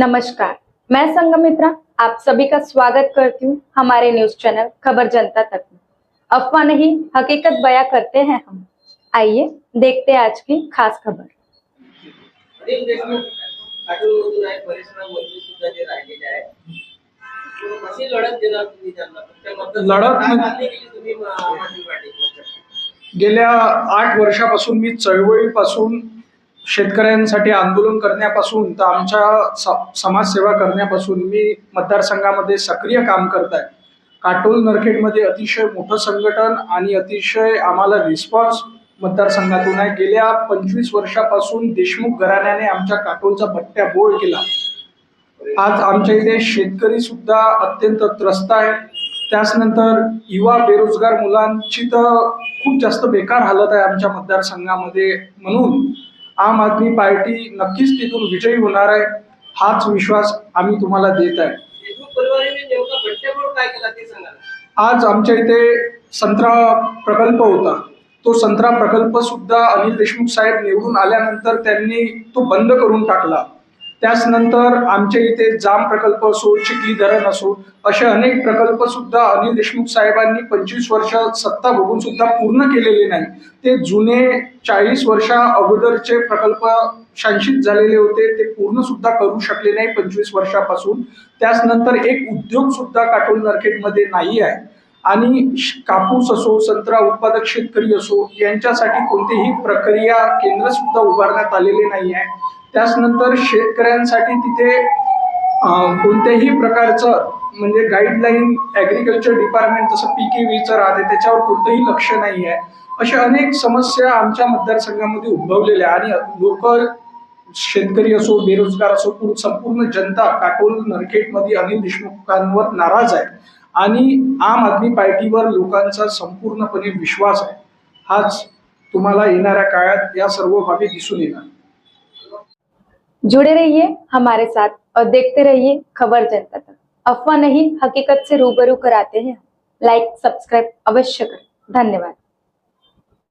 नमस्कार मैं संगमित्रा आप सभी का स्वागत करती हूँ हमारे न्यूज चैनल खबर जनता तक में। अफवाह नहीं हकीकत बयां करते हैं हम। आइए देखते हैं आज की खास खबर। अनिल देशमुख पाटणमधून आहे परिश्रम मंत्री सुद्धा जे राहिलेले आहे कशी लढत देणार तुम्ही त्यांना तुमच्या मतदार- लढत काय म्हणजे- मागणी केली तुम्ही म- आम आदमी पार्टीकडच्या? गेल्या आठ वर्षापासून मी चळवळीपासून शेतकऱ्यांसाठी आंदोलन करण्यापासून तर आमच्या स- समाजसेवा करण्यापासून मी मतदारसंघामध्ये सक्रिय काम करत आहे. काटोल नरखेडमध्ये अतिशय मोठं संघटन आणि अतिशय आम्हाला रिस्पॉन्स मतदारसंघातून आहे. गेल्या पंचवीस वर्षापासून देशमुख घराण्याने आमच्या काटोलचा भट्ट्या बोळ केला. आज आमच्या इथे शेतकरी सुद्धा अत्यंत त्रस्त आहे. त्याचनंतर युवा बेरोजगार मुलांची तर खूप जास्त बेकार हालत आहे आमच्या मतदारसंघामध्ये म्हणून आम आदमी पार्टी नक्कीच तिथून विजयी होणार आहे हाच विश्वास आम्ही तुम्हाला देत आहे. आज आमच्या इथे संत्रा प्रकल्प होता. तो संत्रा प्रकल्प सुद्धा अनिल देशमुख साहेब निवडून आल्यानंतर त्यांनी तो बंद करून टाकला. त्याचनंतर आमच्या इथे जाम प्रकल्प असो चिखली धरण असो असे अनेक प्रकल्प सुद्धा अनिल देशमुख साहेबांनी पंचवीस वर्ष सत्ता बघून सुद्धा पूर्ण केलेले नाही. ते जुने चाळीस वर्षा अगोदरचे प्रकल्प शांशित झालेले होते ते पूर्ण सुद्धा करू शकले नाही पंचवीस वर्षापासून. त्याचनंतर एक उद्योग सुद्धा काटोल मार्केटमध्ये नाही आहे. आणि श- कापूस असो संत्रा उत्पादक शेतकरी असो यांच्यासाठी कोणतेही प्रक्रिया केंद्र सुद्धा उभारण्यात आलेले नाही आहे त्याचनंतर शेतकऱ्यांसाठी तिथे कोणत्याही प्रकारचं म्हणजे गाईडलाईन ॲग्रिकल्चर डिपार्टमेंट जसं पी के व्हीचं राहते त्याच्यावर कोणतंही लक्ष नाही आहे अशा अनेक समस्या आमच्या मतदारसंघामध्ये उद्भवलेल्या आहे आणि लोक शेतकरी असो बेरोजगार असो पूर्ण संपूर्ण जनता काटोल नरखेडमध्ये अनिल देशमुखांवर नाराज आहे. आणि आम आदमी पार्टीवर लोकांचा संपूर्णपणे विश्वास आहे. हाच तुम्हाला येणाऱ्या काळात या सर्व बाबी दिसून येणार. जुड़े रहिए हमारे साथ और देखते रहिए खबर जनता तक. अफवाह नहीं हकीकत से रूबरू कराते हैं लाइक सब्सक्राइब अवश्य करें. धन्यवाद.